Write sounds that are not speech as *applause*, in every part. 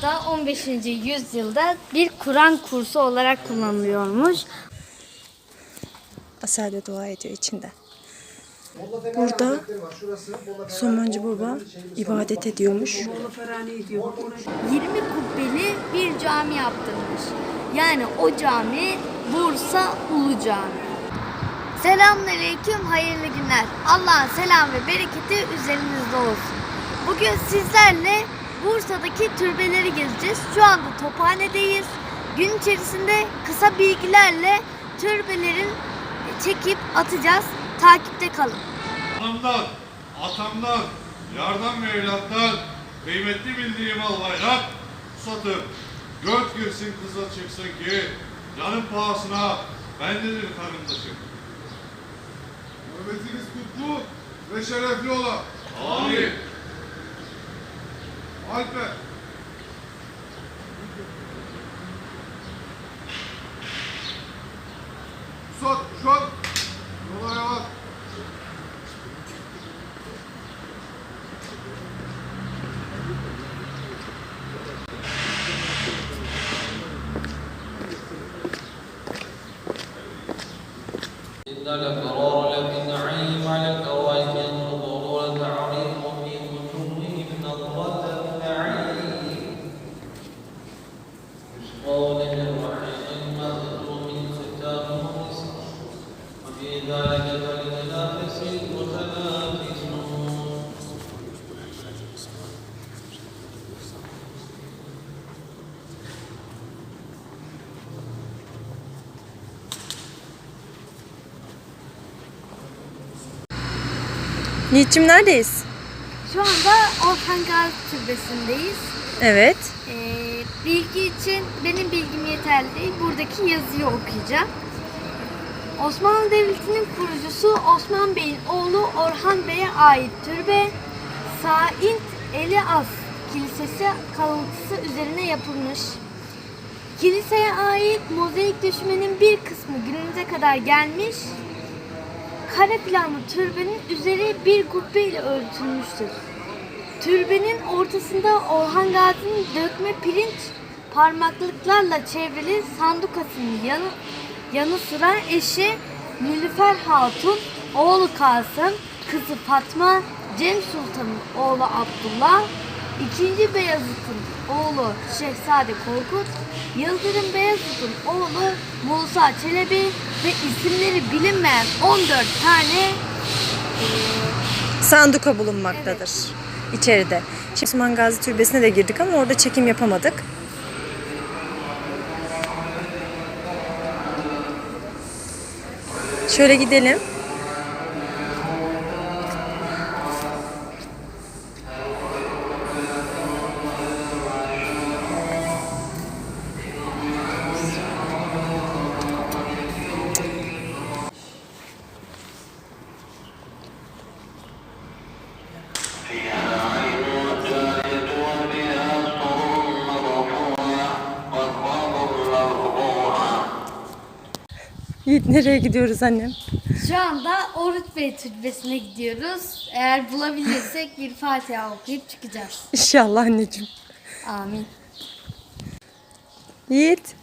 Bursa'da 15. yüzyılda bir Kur'an kursu olarak kullanılıyormuş. Asel dua ediyor içinde. Burada Somancı Baba ibadet ediyormuş. 20 kubbeli bir cami yaptırmış. Yani o cami Bursa Ulu Cami. Selamünaleyküm, hayırlı günler. Allah'ın selam ve bereketi üzerinizde olsun. Bugün sizlerle Bursa'daki türbeleri gezeceğiz. Şu anda Tophane'deyiz. Gün içerisinde kısa bilgilerle türbelerin çekip atacağız. Takipte kalın. Anamdan, atamdan, yardan ve evlattan kıymetli bildiğim al bayrak satıp göt girsin kıza çıksın ki canın pahasına bendedir karındaşım. Nöbetiniz kutlu ve şerefli ola. Amin. Alper. Sat, şu an. Yola yavaş. إن Yiğit'cim neredeyiz? Şu anda Orhan Gazi Türbesi'ndeyiz. Evet. Ee, bilgi için benim bilgim yeterli değil. Buradaki yazıyı okuyacağım. Osmanlı Devleti'nin kurucusu Osman Bey'in oğlu Orhan Bey'e ait türbe Saint Elias Kilisesi kalıntısı üzerine yapılmış. Kiliseye ait mozaik düşmenin bir kısmı günümüze kadar gelmiş. Kare planlı türbenin üzeri bir kubbe ile örtülmüştür. Türbenin ortasında Orhan Gazi'nin dökme pirinç parmaklıklarla çevrili sandukasının yanı, yanı sıra eşi Nilüfer Hatun, oğlu Kasım, kızı Fatma, Cem Sultan'ın oğlu Abdullah, ikinci Beyazıt'ın oğlu Şehzade Korkut, Yıldırım Beyazıt'ın oğlu Musa Çelebi ve isimleri bilinmeyen 14 tane Sanduka bulunmaktadır içeride. Şimdi Osman Gazi Türbesi'ne de girdik ama orada çekim yapamadık. Şöyle gidelim. Yiğit nereye gidiyoruz annem? Şu anda Oruç Bey Türbesi'ne gidiyoruz. Eğer bulabilirsek bir Fatiha okuyup çıkacağız. İnşallah anneciğim. Amin. Yiğit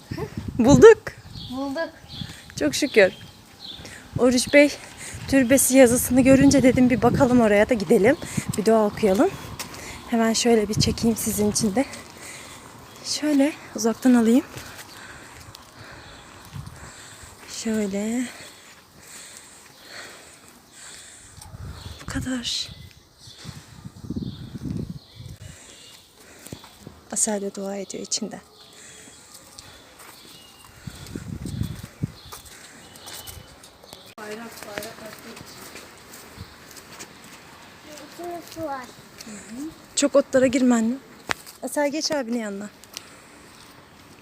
bulduk. Bulduk. Çok şükür. Oruç Bey türbesi yazısını görünce dedim bir bakalım oraya da gidelim. Bir dua okuyalım. Hemen şöyle bir çekeyim sizin için de. Şöyle uzaktan alayım. Şöyle. Bu kadar. Asel de dua ediyor içinde. Çok otlara girme anne. Asel geç abinin yanına.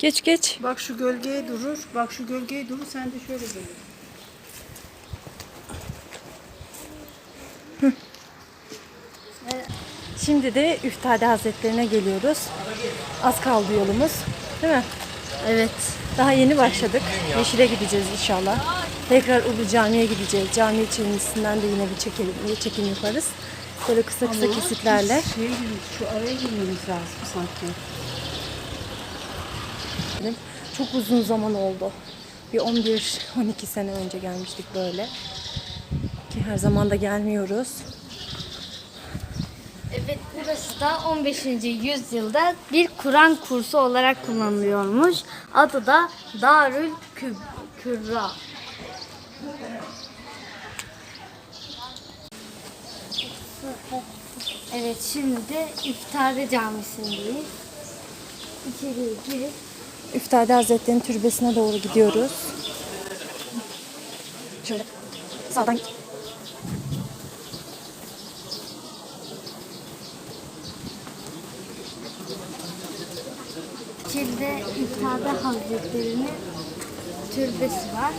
Geç geç. Bak şu gölgeye durur. Bak şu gölgeye durur. Sen de şöyle durur. Şimdi de Üftade Hazretlerine geliyoruz. Az kaldı yolumuz. Değil mi? Evet. Daha yeni başladık. Yeşil'e gideceğiz inşallah. Tekrar Ulu Cami'ye gideceğiz. Cami içerisinden de yine bir çekim, bir çekim yaparız. Böyle kısa kısa kesitlerle. Şey, şu araya girmemiz lazım sanki. Geldim. Çok uzun zaman oldu. Bir 11-12 sene önce gelmiştik böyle. Ki her zaman da gelmiyoruz. Evet burası da 15. yüzyılda bir Kur'an kursu olarak kullanılıyormuş. Adı da Darül Küb Kürra. Evet şimdi de İftari Camisi'ndeyiz. İçeriye girip Üftade Hazretleri'nin türbesine doğru gidiyoruz. Şöyle sağdan içeride İftari Hazretleri'nin türbesi var.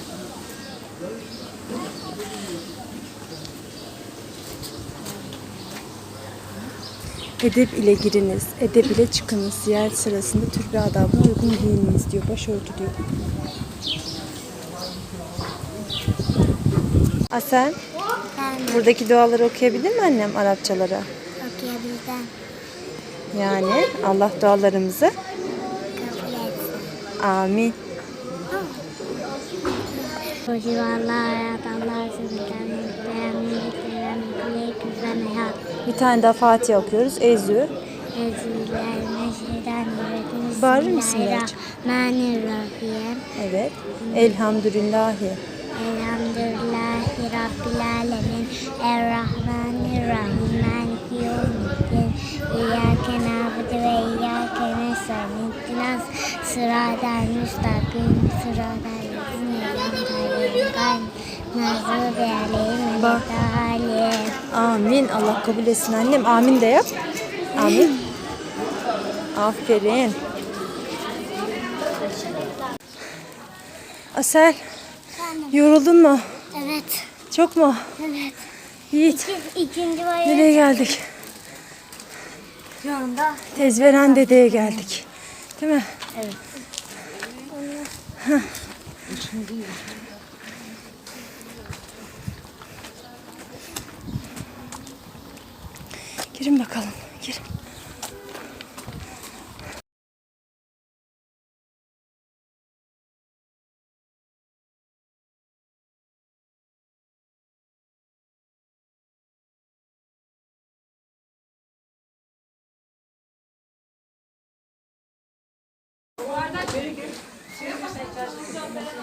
Edep ile giriniz, edep ile çıkınız. Ziyaret sırasında türbe adabına uygun giyininiz diyor. Başörtü diyor. Asel, buradaki duaları okuyabilir mi annem Arapçaları? Okuyabilden Yani Allah dualarımızı kabul etsin. amin. Adamlar güzel hayat. Bir tane daha Fatiha okuyoruz. Ezü. Bağırır mısın birazcık? Bismillahirrahmanirrahim. Evet. Elhamdülillahi. Elhamdülillahi Rabbil alemin. Errahmanirrahim. Maliki yevmiddin. İyyâke na'budu ve iyyâke nestaîn. İhdinas sıratal müstakim. Sıratal lezîne en'amte aleyhim. Mağdubi aleyhim ve. Amin. Allah kabul etsin annem. Amin de yap. Amin. Aferin. Asel. Yoruldun mu? Evet, Çok mu? evet. Yiğit. İkinci bayram. Nereye geldik? Şu anda Tezveren dedeye geldik. Değil mi? Evet. Heh. Girin bakalım. Girin.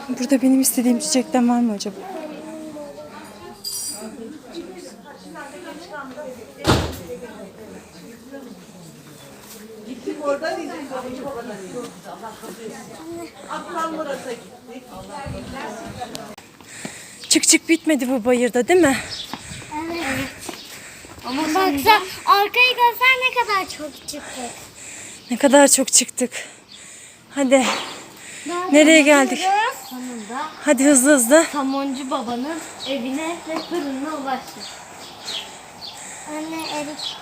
Burada benim istediğim çiçekten var mı acaba? Çık çık bitmedi bu bayırda değil mi? Evet. Ama baksa arkayı görsen ne kadar çok çıktık. Ne kadar çok çıktık. Hadi. Nereye geldik? Sonunda Hadi hızlı hızlı. Samoncu babanın evine ve fırınına ulaştık. Anne erik.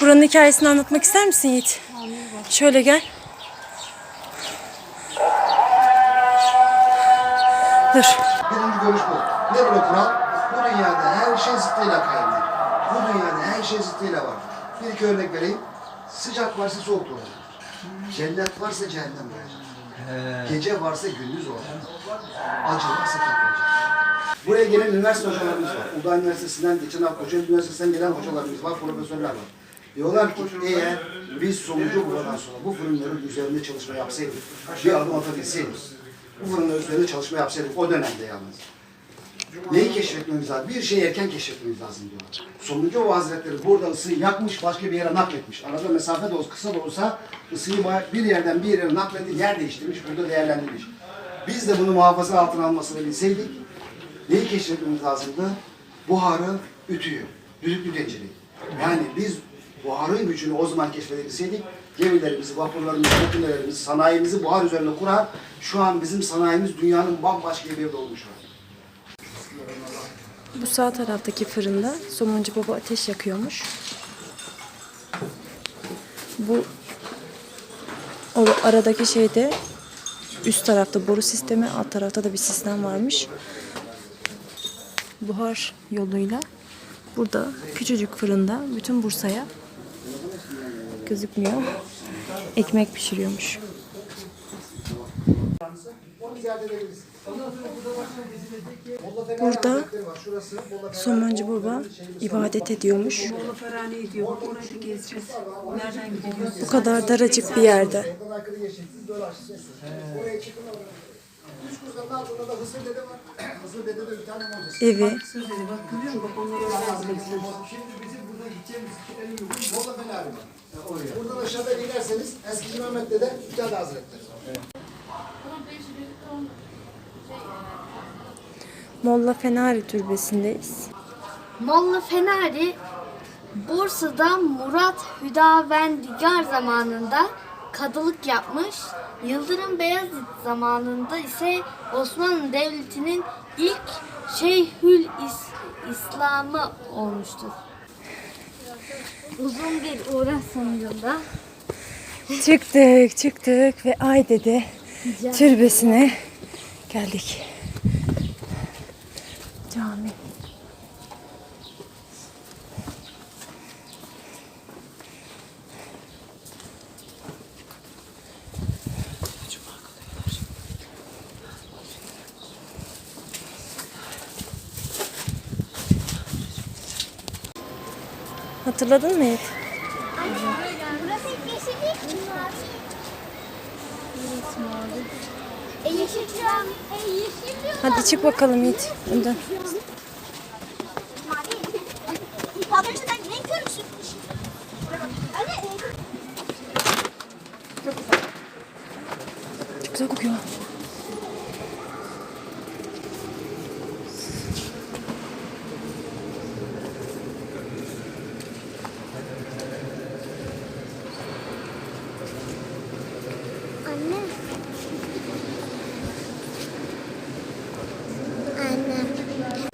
Buranın hikayesini anlatmak ister misin Yiğit? Şöyle gel. Dur. Birinci görüş bu. Nedir o kural? Bu dünyada her şey zıttıyla kaynıyor. Bu dünyada her şey zıttıyla var. Bir iki örnek vereyim. Sıcak varsa soğuk olacak. Cennet varsa cehennem olacak. Gece varsa gündüz olacak. Acı varsa tatlı olacak. Buraya gelen üniversite hocalarımız var. Uludağ Üniversitesi'nden, geçen hafta Kocaeli Üniversitesi'nden gelen hocalarımız var, profesörler var. Diyorlar ki eğer biz sonucu buradan sonra bu fırınların üzerinde çalışma yapsaydık, bir adım atabilseydik, bu fırınların üzerinde çalışma yapsaydık o dönemde yalnız. Neyi keşfetmemiz lazım? Bir şeyi erken keşfetmemiz lazım diyorlar. Sonuncu o hazretleri burada ısıyı yakmış, başka bir yere nakletmiş. Arada mesafe de olsa, kısa da olsa ısıyı bir yerden bir yere nakledip yer değiştirmiş, burada değerlendirmiş. Biz de bunu muhafaza altına almasını bilseydik, neyi keşfetmemiz lazımdı? Buharı, ütüyü, düdüklü tencereyi. Yani biz buharın gücünü o zaman keşfedebilseydik, gemilerimizi, vapurlarımızı, makinelerimizi, sanayimizi buhar üzerine kurar, şu an bizim sanayimiz dünyanın bambaşka bir yerde olmuş var. Bu sağ taraftaki fırında somuncu baba ateş yakıyormuş. Bu o aradaki şeyde üst tarafta boru sistemi, alt tarafta da bir sistem varmış. Buhar yoluyla burada küçücük fırında bütün Bursa'ya gözükmüyor. Ekmek pişiriyormuş. Burada Somoncu Baba ibadet ediyormuş. Bu kadar daracık bir yerde. Evi. Burada gideceğimiz en iyi yol Molla Fener'i var. Oraya. Buradan aşağıda inerseniz Eskici Mehmet Dede Üstad Hazretleri. Molla Fenari Türbesi'ndeyiz. Molla Fenari Bursa'da Murat Hüdavendigar zamanında kadılık yapmış. Yıldırım Beyazıt zamanında ise Osmanlı Devleti'nin ilk Şeyhül İs- İslam'ı olmuştur. Uzun bir uğraş sonucunda Çıktık çıktık ve Ay Dede Türbesi'ne geldik. Cami. Hatırladın mı Yiğit? Burası. Mavi. E yeşil cam. E yeşil diyor. Hadi çık bakalım Yiğit. Önden. Mavi. Tablacı sen renk körüksün. Anne. e, Çok güzel kokuyor. Anne. Anne.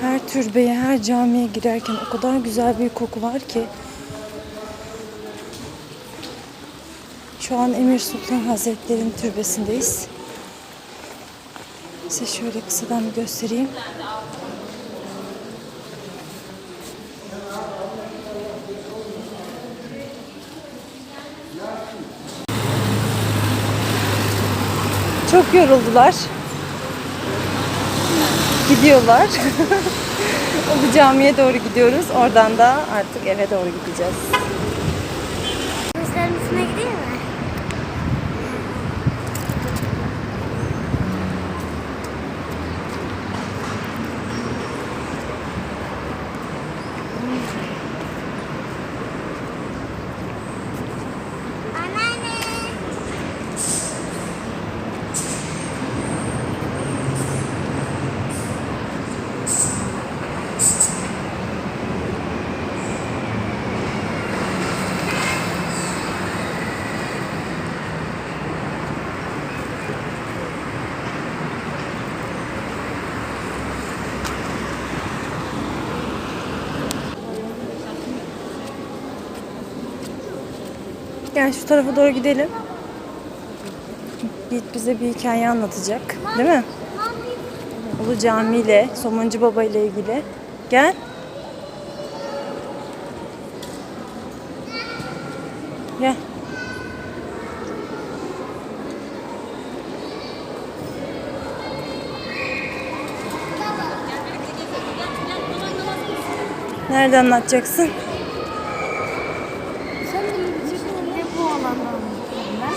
Her türbeye, her camiye girerken o kadar güzel bir koku var ki. Şu an Emir Sultan Hazretleri'nin türbesindeyiz. Size şöyle kısadan bir göstereyim. Çok yoruldular. Gidiyorlar. *laughs* Bu camiye doğru gidiyoruz. Oradan da artık eve doğru gideceğiz. Gel şu tarafa doğru gidelim. Yiğit bize bir hikaye anlatacak. Değil mi? Ulu Cami ile Somuncu Baba ile ilgili. Gel. Gel. Nerede anlatacaksın? sanırım bir şekilde bu alanda anlatıyorum ben.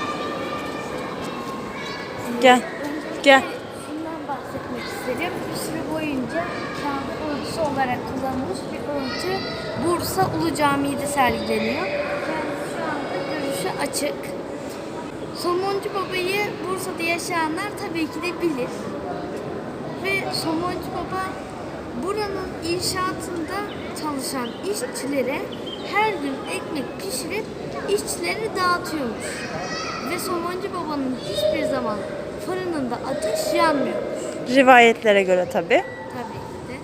Gel. Gel. Şundan bahsetmek isterim. Bir süre boyunca kağıt örtüsü olarak kullanılmış bir örtü Bursa Ulu Camii'de sergileniyor. Kendisi şu anda görüşü açık. Somoncu Baba'yı Bursa'da yaşayanlar tabii ki de bilir. Ve Somoncu Baba buranın inşaatında çalışan işçilere her gün ekmek pişirip işçilere dağıtıyormuş. Ve Somoncu Baba'nın hiçbir zaman fırınında ateş yanmıyormuş. Rivayetlere göre tabii. Tabii ki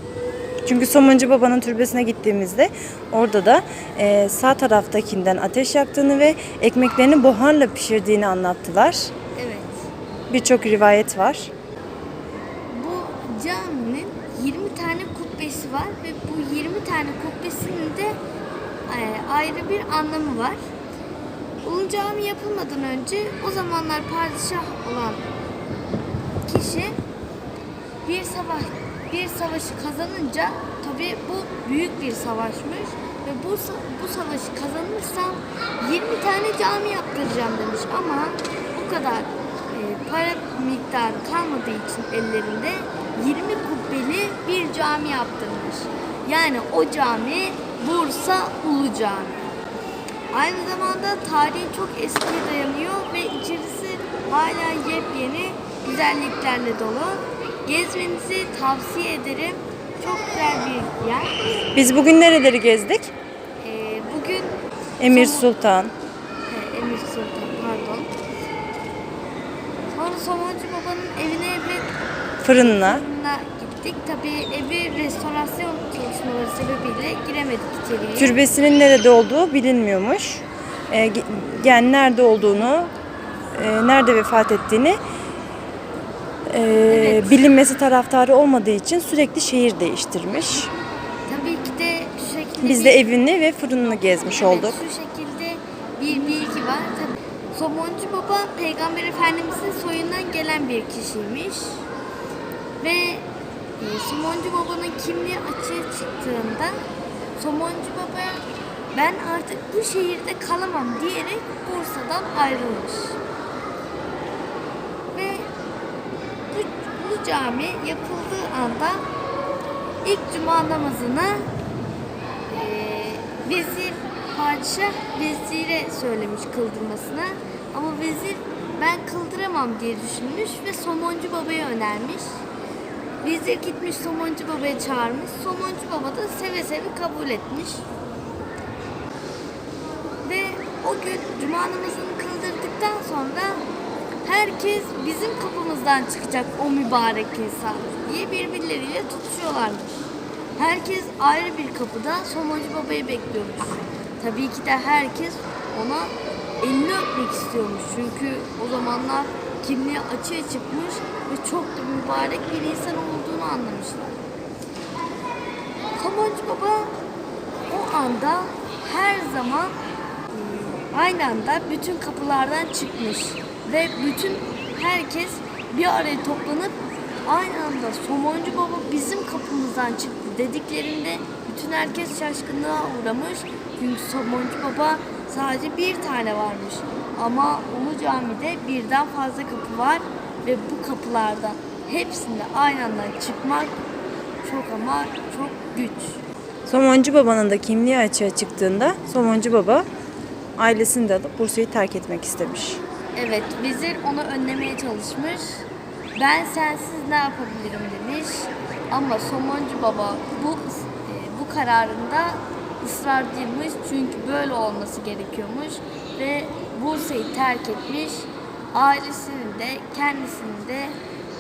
de. Çünkü Somuncu Baba'nın türbesine gittiğimizde orada da e, sağ taraftakinden ateş yaktığını ve ekmeklerini buharla pişirdiğini anlattılar. Evet. birçok rivayet var. Bu caminin 20 tane kubbesi var ve bu 20 tane kubbesinin de e, ayrı bir anlamı var. Ulu Cami yapılmadan önce o zamanlar padişah olan kişi bir savaş bir savaşı kazanınca tabi bu büyük bir savaşmış ve bu bu savaşı kazanırsam 20 tane cami yaptıracağım demiş ama o kadar e, para miktarı kalmadığı için ellerinde 20 kubbeli bir cami yaptırmış. Yani o cami Bursa Ulu Cami. Aynı zamanda tarihi çok eskiye dayanıyor ve içerisi hala yepyeni güzelliklerle dolu. Gezmenizi tavsiye ederim. Çok güzel bir yer. Biz bugün nereleri gezdik? Ee, bugün Emir Sultan, Ee, Emir Sultan pardon. Sonra Somoncu Baba'nın evine ve fırınına. fırınına gittik. Tabii evi restorasyon çalışmaları sebebiyle giremedik içeriye. Türbesinin nerede olduğu bilinmiyormuş. Ee, ge- yani nerede olduğunu, e, nerede vefat ettiğini e, Evet. bilinmesi taraftarı olmadığı için sürekli şehir değiştirmiş. Tabii ki de şu şekilde Biz bir- de evini ve fırınını gezmiş Evet, olduk. Şu şekilde bir bilgi var. Tabii Somoncu Baba Peygamber Efendimizin soyundan gelen bir kişiymiş. Ve e, Somoncu Baba'nın kimliği açığa çıktığında Somoncu Baba ben artık bu şehirde kalamam diyerek Bursa'dan ayrılmış. Ve bu, bu cami yapıldığı anda ilk cuma namazını ee, vezir padişah vezire söylemiş kıldırmasına ama vezir ben kıldıramam diye düşünmüş ve Somoncu Baba'ya önermiş. Vezir gitmiş Somoncu Baba'ya çağırmış. Somoncu Baba da seve seve kabul etmiş. Ve o gün cuma namazını kıldırdıktan sonra herkes bizim kapımızdan çıkacak o mübarek insan diye birbirleriyle tutuşuyorlarmış. Herkes ayrı bir kapıda Somoncu Baba'yı bekliyormuş. Tabii ki de herkes ona elini öpmek istiyormuş. Çünkü o zamanlar kimliği açığa çıkmış ve çok da mübarek bir insan olduğunu anlamışlar. Somoncu Baba o anda her zaman e, aynı anda bütün kapılardan çıkmış ve bütün herkes bir araya toplanıp aynı anda Somoncu Baba bizim kapımızdan çıktı dediklerinde bütün herkes şaşkınlığa uğramış. Çünkü Somoncu Baba sadece bir tane varmış. Ama Ulu Cami'de birden fazla kapı var ve bu kapılardan hepsinde aynı anda çıkmak çok ama çok güç. Somoncu Baba'nın da kimliği açığa çıktığında Somoncu Baba ailesini de alıp Bursa'yı terk etmek istemiş. Evet, vezir onu önlemeye çalışmış. Ben sensiz ne yapabilirim demiş. Ama Somoncu Baba bu e, bu kararında ısrarcıymış çünkü böyle olması gerekiyormuş ve Bursa'yı terk etmiş. Ailesinin de kendisinin de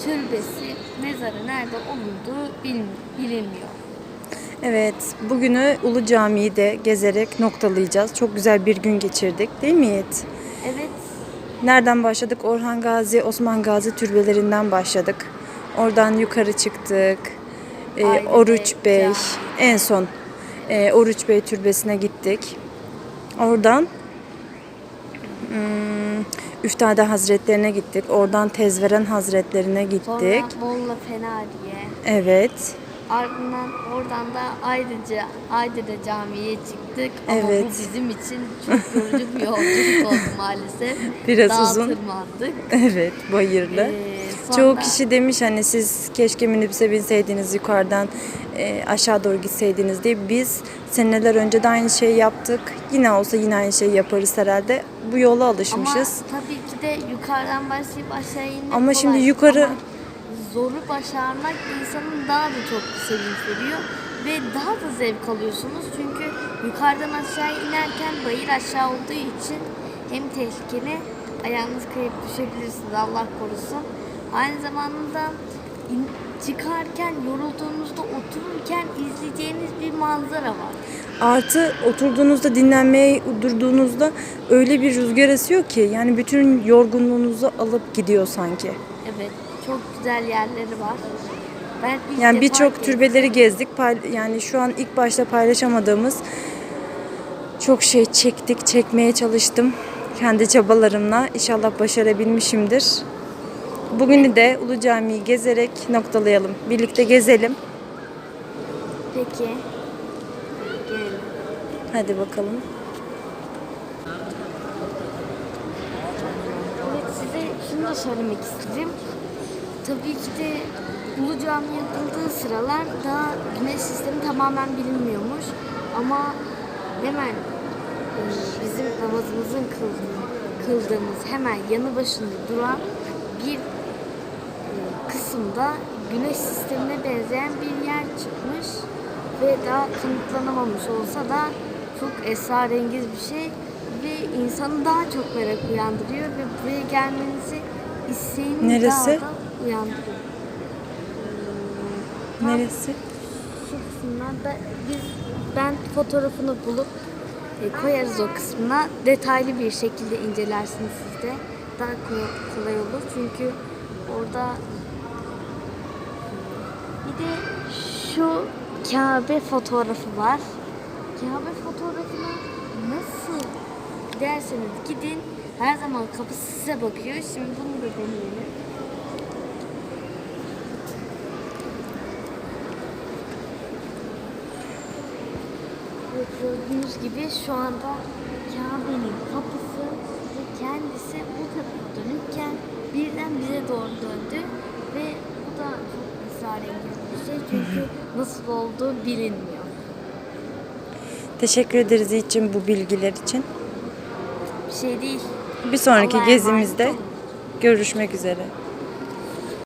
türbesi, mezarı nerede olunduğu bilinmiyor. Evet, bugünü Ulu Cami'yi de gezerek noktalayacağız. Çok güzel bir gün geçirdik değil mi Yiğit? Evet, Nereden başladık? Orhan Gazi, Osman Gazi türbelerinden başladık. Oradan yukarı çıktık. Aile Oruç Bey, Bey, en son e, Oruç Bey türbesine gittik. Oradan hmm, Üftade Hazretlerine gittik. Oradan Tezveren Hazretlerine gittik. sonra Molla Fenariye. Evet. Ardından oradan da ayrıca Aydede Camii'ye çıktık. Ama Evet. bu bizim için çok yorucu bir yolculuk oldu *laughs* maalesef. Biraz Dağa uzun. tırmandık. Evet, bayırlı. Ee, sonra- Çoğu kişi demiş hani siz keşke minibüse binseydiniz yukarıdan e, aşağı doğru gitseydiniz diye. Biz seneler önce de aynı şeyi yaptık. Yine olsa yine aynı şeyi yaparız herhalde. Bu yola alışmışız. Ama tabii ki de yukarıdan başlayıp aşağı inmek Ama şimdi kolay. yukarı- Ama zoru başarmak insanın daha da çok sevinç veriyor. Ve daha da zevk alıyorsunuz. Çünkü yukarıdan aşağı inerken bayır aşağı olduğu için hem tehlikeli ayağınız kayıp düşebilirsiniz Allah korusun. Aynı zamanda in- çıkarken, yorulduğunuzda otururken izleyeceğiniz bir manzara var. Artı oturduğunuzda dinlenmeye durduğunuzda öyle bir rüzgar esiyor ki yani bütün yorgunluğunuzu alıp gidiyor sanki. Evet, çok güzel yerleri var. Ben ilk Yani birçok türbeleri gezdik. Yani şu an ilk başta paylaşamadığımız çok şey çektik, çekmeye çalıştım kendi çabalarımla. İnşallah başarabilmişimdir. Bugünü de Ulu Cami'yi gezerek noktalayalım. Birlikte gezelim. Peki. Gelelim. Hadi bakalım. Evet size şunu da söylemek istedim. Tabii ki de Ulu Cami yapıldığı sıralar daha güneş sistemi tamamen bilinmiyormuş. Ama hemen e, bizim namazımızın kıldığı- kıldığımız hemen yanı başında duran bir e, kısımda güneş sistemine benzeyen bir yer çıkmış ve daha kanıtlanamamış olsa da çok esrarengiz bir şey ve insanı daha çok merak uyandırıyor ve buraya gelmenizi isteğini Neresi? daha da uyandırıyor. Tam Neresi? şu kısımdan da biz ben fotoğrafını bulup e, koyarız o kısmına. Detaylı bir şekilde incelersiniz siz de. Daha ko- kolay olur. Çünkü orada bir de şu Kabe fotoğrafı var. Kabe fotoğrafına nasıl derseniz gidin. Her zaman kapısı size bakıyor. Şimdi bunu da deneyelim. Evet, gördüğünüz gibi şu anda Kabe'nin kapısı ve kendisi bu tarafa dönükken birden bize doğru döndü ve bu da çok esrarengiz bir şey çünkü nasıl olduğu bilinmiyor. Teşekkür ederiz için bu bilgiler için. Bir şey değil. Bir sonraki Allah'a emanet gezimizde olun. görüşmek üzere.